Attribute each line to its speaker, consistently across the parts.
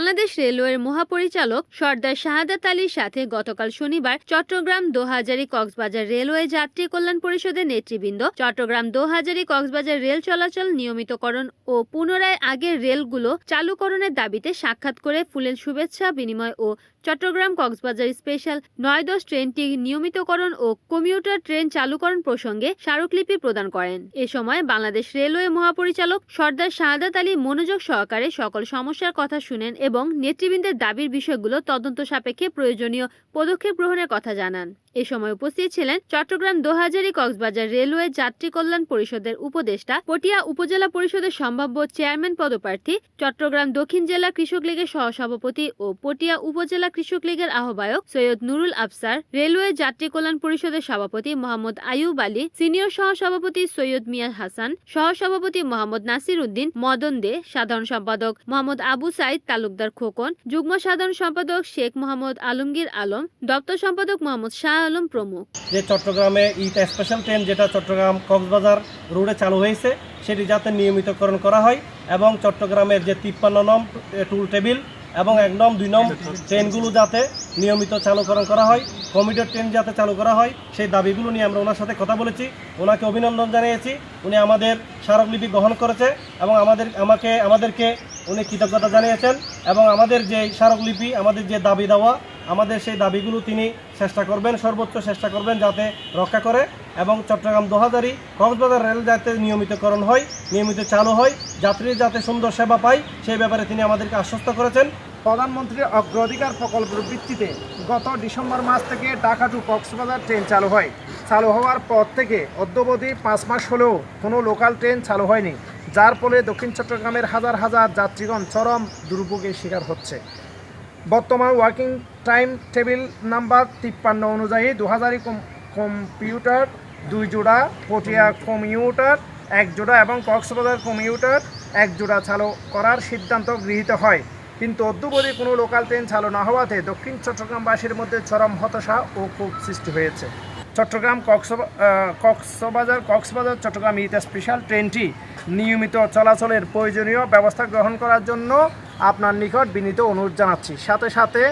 Speaker 1: বাংলাদেশ রেলওয়ের মহাপরিচালক সর্দার শাহাদাত আলীর সাথে গতকাল শনিবার চট্টগ্রাম দোহাজারী কক্সবাজার রেলওয়ে যাত্রী কল্যাণ পরিষদের নেতৃবৃন্দ চট্টগ্রাম দোহাজারী কক্সবাজার রেল চলাচল নিয়মিতকরণ ও পুনরায় আগের রেলগুলো চালুকরণের দাবিতে সাক্ষাৎ করে ফুলেল শুভেচ্ছা, বিনিময় ও চট্টগ্রাম কক্সবাজার স্পেশাল নয় দশ ট্রেনটি নিয়মিতকরণ ও কমিউটার ট্রেন চালুকরণ প্রসঙ্গে স্মারকলিপি প্রদান করেন। এ সময় বাংলাদেশ রেলওয়ে মহাপরিচালক সর্দার শাহাদাত আলী মনোযোগ সহকারে সকল সমস্যার কথা শুনেন এবং নেতৃবৃন্দের দাবির বিষয়গুলো তদন্ত সাপেক্ষে প্রয়োজনীয় পদক্ষেপ গ্রহণের কথা জানান। এ সময় উপস্থিত ছিলেন চট্টগ্রাম দোহাজারী কক্সবাজার রেলওয়ে যাত্রী কল্যাণ পরিষদের উপদেষ্টা, পটিয়া উপজেলা পরিষদের সম্ভাব্য চেয়ারম্যান পদপ্রার্থী, চট্টগ্রাম দক্ষিণ জেলা কৃষক লীগের সহসভাপতি ও পটিয়া উপজেলা কৃষক লীগের আহ্বায়ক সৈয়দ নুরুল আফসার, রেলওয়ে যাত্রী কল্যাণ পরিষদের সভাপতি মোহাম্মদ আয়ুব আলী, সিনিয়র সহসভাপতি সৈয়দ মিয়া হাসান, সহসভাপতি মোহাম্মদ নাসির উদ্দিন, মদন দে, সাধারণ সম্পাদক মোহাম্মদ আবু সাইদ তালুকদার খোকন, যুগ্ম সাধারণ সম্পাদক শেখ মোহাম্মদ আলমগীর আলম, দপ্তর সম্পাদক মোহাম্মদ শাহ আলম প্রমুখ।
Speaker 2: যে চট্টগ্রামে ইটা স্পেশাল ট্রেন যেটা চট্টগ্রাম কক্সবাজার রোডে চালু হয়েছে, সেটি যাতে নিয়মিতকরণ করা হয় এবং চট্টগ্রামের যে তিপ্পান্ন নম টুল টেবিল এবং এক নম দুই নম ট্রেনগুলো যাতে নিয়মিত চালুকরণ করা হয় কমিউটার ট্রেন যাতে চালু করা হয়, সেই দাবিগুলো নিয়ে আমরা ওনার সাথে কথা বলেছি। ওনাকে অভিনন্দন জানিয়েছি, উনি আমাদের স্মারকলিপি গ্রহণ করেছে এবং আমাদের, আমাকে, আমাদেরকে উনি কৃতজ্ঞতা জানিয়েছেন এবং আমাদের যে স্মারকলিপি, আমাদের যে দাবি দেওয়া, আমাদের সেই দাবিগুলো তিনি চেষ্টা করবেন, সর্বোচ্চ চেষ্টা করবেন যাতে রক্ষা করে। এবং চট্টগ্রাম দোহাজারি কক্সবাজার রেল যাতে নিয়মিতকরণ হয়, নিয়মিত চালু হয় যাত্রী যাতে সুন্দর সেবা পায়, সেই ব্যাপারে তিনি আমাদেরকে আশ্বস্ত করেছেন।
Speaker 3: প্রধানমন্ত্রীর অগ্রাধিকার প্রকল্পের ভিত্তিতে গত ডিসেম্বর মাস থেকে ঢাকা টু কক্সবাজার ট্রেন চালু হয়। চালু হওয়ার পর থেকে অদ্যবধি পাঁচ মাস হলেও কোনো লোকাল ট্রেন চালু হয়নি, যার ফলে দক্ষিণ চট্টগ্রামের হাজার হাজার যাত্রীগণ চরম দুর্ভোগের শিকার হচ্ছে। বর্তমান ওয়ার্কিং টাইম টেবিল নাম্বার তিপ্পান্ন অনুযায়ী দু হাজারই কম্পিউটার, দুই জোড়া, পটিয়া কমিউটার, এক জোড়া এবং কক্সবাজার কমিউটার, এক জোড়া চালু করার সিদ্ধান্ত গৃহীত হয়। কিন্তু অদ্যবধি কোনো লোকাল ট্রেন চালু না হওয়াতে দক্ষিণ চট্টগ্রামবাসীর মধ্যে চরম হতাশা ও ক্ষোভ সৃষ্টি হয়েছে। চট্টগ্রাম কক্সবা কক্সবাজার কক্সবাজার চট্টগ্রাম ইট স্পেশাল ট্রেনটি নিয়মিত চলাচলের প্রয়োজনীয় ব্যবস্থা গ্রহণ করার জন্য আপনার নিকট বিনীত অনুরোধ জানাচ্ছি। সাথে সাথে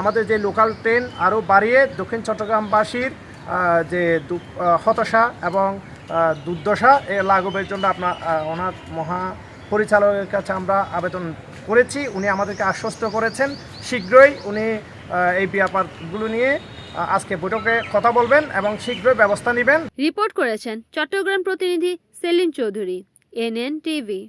Speaker 3: আমাদের যে লোকাল ট্রেন আরও বাড়িয়ে দক্ষিণ চট্টগ্রামবাসীর যে হতাশা এবং দুর্দশা, এ লাঘবের জন্য আপনার ওনার মহা পরিচালকের কাছে আমরা আবেদন করেছি। উনি আমাদেরকে আশ্বস্ত করেছেন। শীঘ্রই উনি এই ব্যাপারগুলো নিয়ে আজকে বৈঠকে কথা বলবেন এবং শীঘ্রই ব্যবস্থা নেবেন।
Speaker 1: রিপোর্ট করেছেন চট্টগ্রাম প্রতিনিধি সেলিম চৌধুরী, এনএন টিভি।